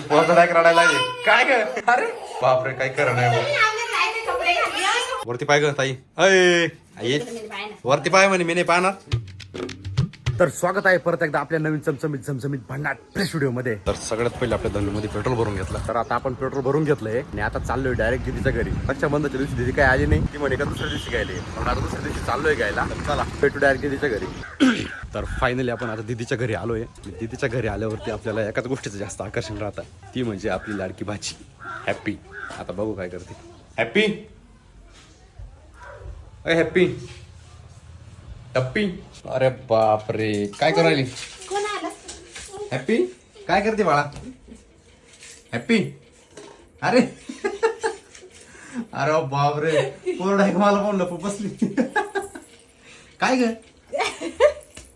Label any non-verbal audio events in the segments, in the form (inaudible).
पोहोचा डायक रडायला लागले? काय ग? अरे! बापरे काय करा नाही बुवा. वरती पाय ग ताई. अय! आई वरती पाय म्हणे मी नाही पाहणार. तर स्वागत आहे परत एकदा आपल्या नवीन चमचमीत चमचमीत भन्नाट फ्रेश व्हिडिओमध्ये. तर सगळ्यात पहिले आपल्या धनुमध्ये पेट्रोल भरून घेतलं. तर आता आपण पेट्रोल भरून घेतलंय आणि आता चाललोय डायरेक्ट दिदीच्या घरी. रक्षाबंधनच्या दिवशी दिदी काय आली नाही. ती म्हणे का दुसऱ्या दिवशी गायले आता दुसऱ्या दिवशी चाललोय गायला चला भेटू डायरेक्ट दिदीच्या घरी. तर फायनली आपण आता दिदीच्या घरी आलोय. दिदीच्या घरी आल्यावरती आपल्याला एकाच गोष्टीचं जास्त आकर्षण राहतं. ती म्हणजे आपली लाडकी भाची. हॅप्पी आता बघू काय करते. हॅप्पी अय हॅप्पी हॅप्पी अरे बापरे. काय करायली हॅप्पी काय करते बाळा? हॅप्पी अरे. अरे बापरे. कोरडा मला कोण लपू बसली. काय ग?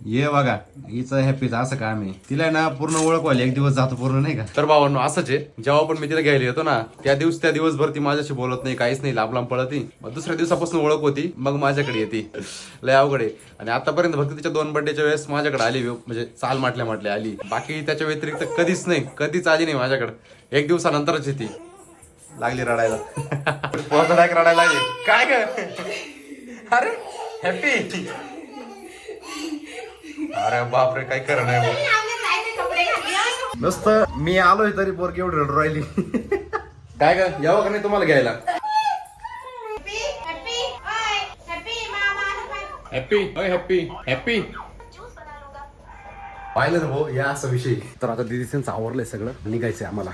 ये बघा हिचं हॅपीच असं काम आहे. तिला ना पूर्ण ओळख व्हायला एक दिवस जातो पूर्ण नाही का? तर बाबांनो असंच आहे. जेव्हा पण मी तिला घ्यायला येतो ना त्या दिवस त्या दिवसभर ती माझ्याशी बोलत नाही काहीच नाही लांब लांब पळती मग दुसऱ्या दिवसापासून ओळख होती मग माझ्याकडे येते. लय अवघड आहे. आणि आतापर्यंत फक्त तिच्या दोन बड्डेच्या वेळेस माझ्याकडे आली म्हणजे चाल म्हटल्या म्हटल्या आली. बाकी त्याच्या व्यतिरिक्त कधीच नाही कधीच आली नाही माझ्याकडे. एक दिवसानंतरच येते. लागली रडायला. (laughs) पोहोचा रडायला लागली. काय (laughs) अरे हॅपी अरे बापरे काय घातले नुसतं मी आलोय तरी पोरगी एवढी रडू राहिली. काय ग यावं का नाही तुम्हाला घ्यायला? हॅपी हॅपी ओय हॅपी मामा हॅपी अय हॅपी हॅपी पाहिलं ना भाऊ या असा विषय. तर आता दिदी त्यांचं आवरलंय सगळं. निघायचंय आम्हाला.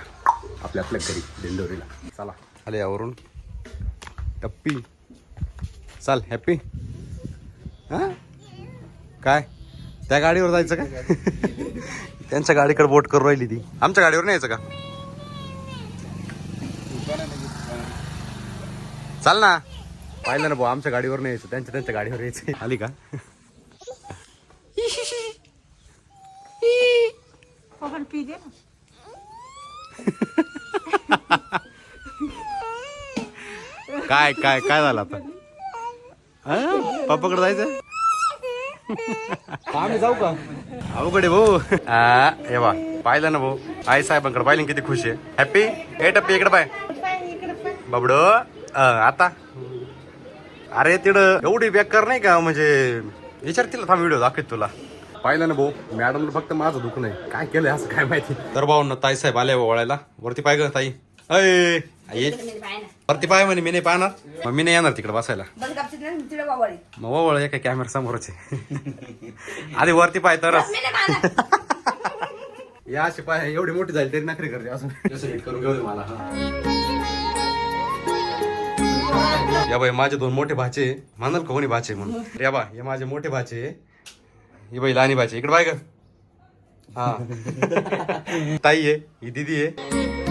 आपल्या आपल्या घरी दिंडोरीला. चला. आले यावरून. टप्पी. चाल हॅपी हा? काय? त्या गाडीवर जायचं का? त्यांच्या गाडीकडे बोट करून राहिली ती. आमच्या गाडीवर नाही यायचं का? चाल ना. पाहिलं ना भाऊ आमच्या गाडीवर नाही यायचं त्यांच्या त्यांच्या गाडीवर यायचं आली का? काय काय काय झालं आता? पप्पाकडे जायचं? आम्ही जाऊ का? अवघड आहे भाऊ. हा, हे बा पाहिलं ना भाऊ. आई साहेबांकडे पाहिलं ना किती खुश आहे. हॅपी ए टप्पी इकडे पाय. बाबडो आता. अरे तिकडं एवढी बेकार नाही का? म्हणजे विचार तिला थांब व्हिडिओ दाखवत तुला. पाहिलं ना भाऊ मॅडमला फक्त माझं दुःख नाही काय केलंय असं काय माहिती? तर भाऊ ना ताई साहेब आले ओळायला वरती पाय ग ताई. अय आई. वरती पाय म्हणे मी नाही पाहणार. मग मी नाही येणार तिकडे बसायला. तिला मग एका कॅमेरा समोरच आधी वरती पाय तरच. मी नाही पाहणार. या अशी पाय एवढी मोठी झाली तरी नखरी करते अजून. नीट करून घेऊ दे मला या बाई माझे दोन मोठे भाचे. म्हणाल का कोणी भाचे म्हणून? या बा हे माझे मोठे भाचे आहे. ही बाई लहानी भाचे इकडे बाय ग. हा. ताई आहे ही दिदी आहे.